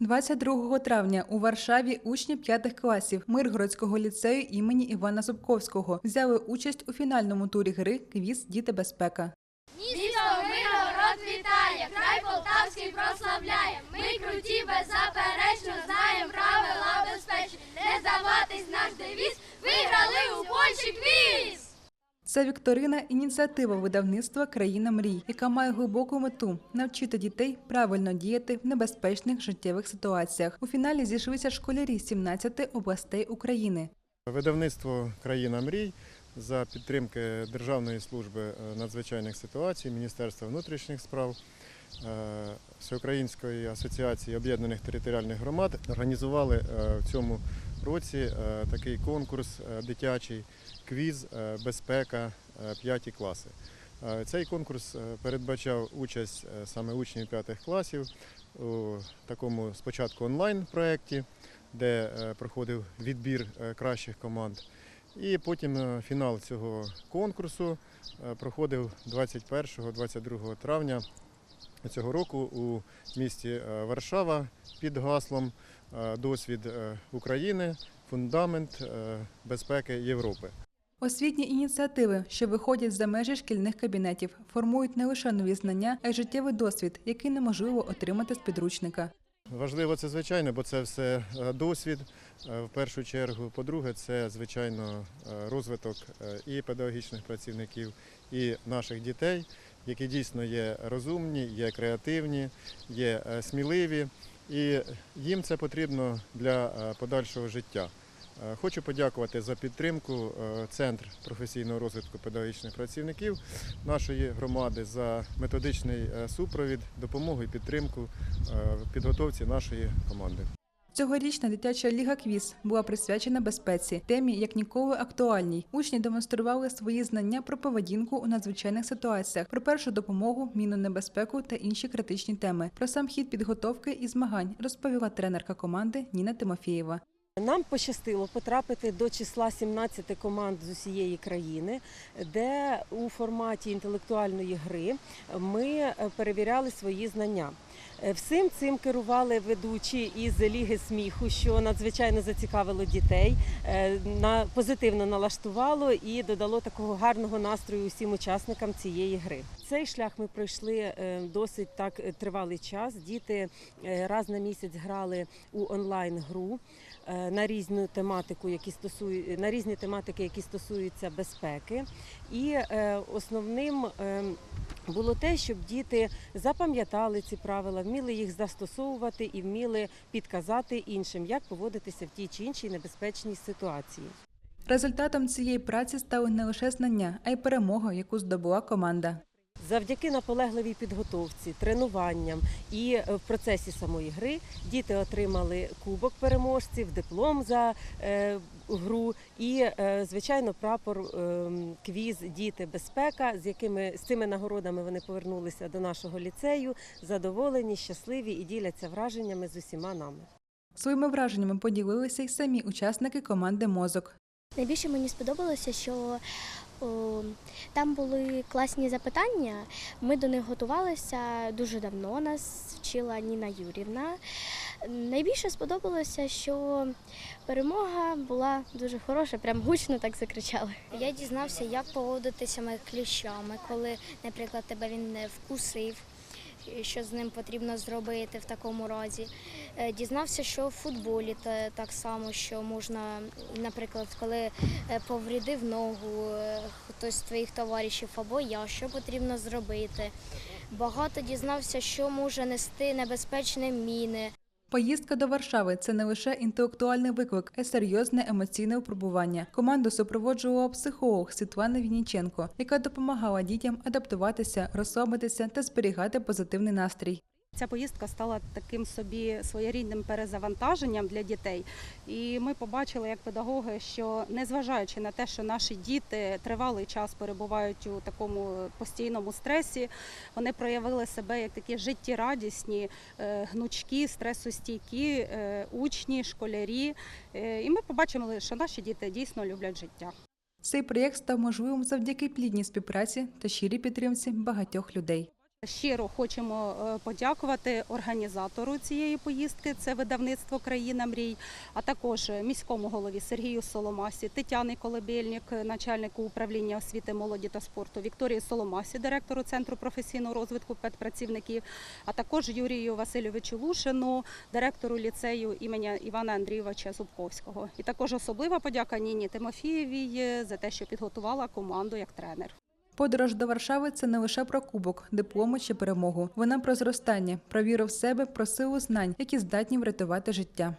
22 травня у Варшаві учні п'ятих класів Миргородського ліцею імені Івана Зубковського взяли участь у фінальному турі гри Квіз Діти безпека. Місто Миргород вітає, край Полтавський прославляє. Ми круті, беззаперечно, знаємо правила безпечні. Не здаватись наш девіз, виграли у Польщі квіз! Це вікторина ініціатива видавництва Країна мрій, яка має глибоку мету навчити дітей правильно діяти в небезпечних життєвих ситуаціях. У фіналі зійшлися школярі 17 областей України. Видавництво Країна мрій за підтримки Державної служби е, надзвичайних ситуацій, Міністерства внутрішніх справ, е, Всеукраїнської асоціації об'єднаних територіальних громад організували е, в цьому році такий конкурс дитячий квіз е, безпека 5 класи. Е, Цей конкурс е, передбачав участь е, саме учнів 5 класів у такому спочатку онлайн проєкті, де е, проходив відбір е, кращих команд. І потім е, фінал цього конкурсу е, проходив 21-22 травня цього року у місті е, Варшава під гаслом е, Досвід е, України, фундамент е, безпеки Європи. Освітні ініціативи, що виходять за межі шкільних кабінетів, формують не лише нові знання, а й життєвий досвід, який неможливо отримати з підручника. Важливо це звичайно, бо це все е, досвід е, в першу чергу. По-друге, це звичайно е, розвиток і педагогічних працівників, і наших дітей, які дійсно є розумні, є креативні, є сміливі, і їм це потрібно для подальшого життя. Е, Хочу подякувати за підтримку е, Центр професійного розвитку педагогічних працівників нашої громади за методичний е, супровід, допомогу і підтримку в підготовці нашої команди. Цьогорічна дитяча ліга квіз була присвячена безпеці, темі як ніколи актуальній. Учні демонстрували свої знання про поведінку у надзвичайних ситуаціях, про першу допомогу, мінну небезпеку та інші критичні теми. Про сам хід підготовки і змагань розповіла тренерка команди Ніна Тимофієва. Нам пощастило потрапити до числа 17 команд з усієї країни, де у форматі інтелектуальної гри ми е, перевіряли свої знання. Е, Всім цим керували ведучі із Ліги сміху, що надзвичайно зацікавило дітей, е, позитивно налаштувало і додало такого гарного настрою усім учасникам цієї гри. Цей шлях ми пройшли е, досить так тривалий час. Діти раз на місяць грали у онлайн гру на різну тематику, які стосують на різні тематики, які стосуються безпеки. І основним е, було те, щоб діти запам'ятали ці правила, вміли їх застосовувати і вміли підказати іншим, як поводитися в тій чи іншій небезпечній ситуації. Результатом цієї праці стали не лише знання, а й перемога, яку здобула команда. Завдяки наполегливій підготовці, тренуванням і е, в процесі самої гри діти отримали кубок переможців, диплом за е, гру і, е, звичайно, прапор е, квіз Діти безпека, з якими з цими нагородами вони повернулися до нашого ліцею, задоволені, щасливі і діляться враженнями з усіма нами. Своїми враженнями поділилися й самі учасники команди Мозок. Найбільше мені сподобалося, що там були класні запитання. Ми до них готувалися дуже давно. Нас вчила Ніна Юрівна. Найбільше сподобалося, що перемога була дуже хороша, прям гучно так закричали. Я дізнався, як поводитися кліщами, коли, наприклад, тебе він не вкусив, що з ним потрібно зробити в такому разі. Е, Дізнався, що в футболі так само, що можна, наприклад, коли е, повредив ногу е, хтось з твоїх товаришів або я, що потрібно зробити. Багато дізнався, що може нести небезпечні міни. Поїздка до Варшави це не лише інтелектуальний виклик, а й серйозне емоційне випробування. Команду супроводжувала психолог Світлана Вінніченко, яка допомагала дітям адаптуватися, розслабитися та зберігати позитивний настрій. Ця поїздка стала таким собі своєрідним перезавантаженням для дітей. І ми побачили як педагоги, що незважаючи на те, що наші діти тривалий час перебувають у такому постійному стресі, вони проявили себе як такі життєрадісні, е, гнучкі, стресостійкі е, учні, школярі. Е, І ми побачили, що наші діти дійсно люблять життя. Цей проєкт став можливим завдяки плідній співпраці та щирій підтримці багатьох людей. Щиро хочемо е, подякувати організатору цієї поїздки. Це видавництво Країна мрій, а також міському голові Сергію Соломасі, Тетяни Колебельник, начальнику управління освіти, молоді та спорту, Вікторії Соломасі, директору центру професійного розвитку педпрацівників, а також Юрію Васильовичу Лушину, директору ліцею імені Івана Андрійовича Зубковського. І також особлива подяка Ніні Тимофієвій за те, що підготувала команду як тренер. Подорож до Варшави це не лише про кубок, диплому чи перемогу. Вона про зростання, про віру в себе, про силу знань, які здатні врятувати життя.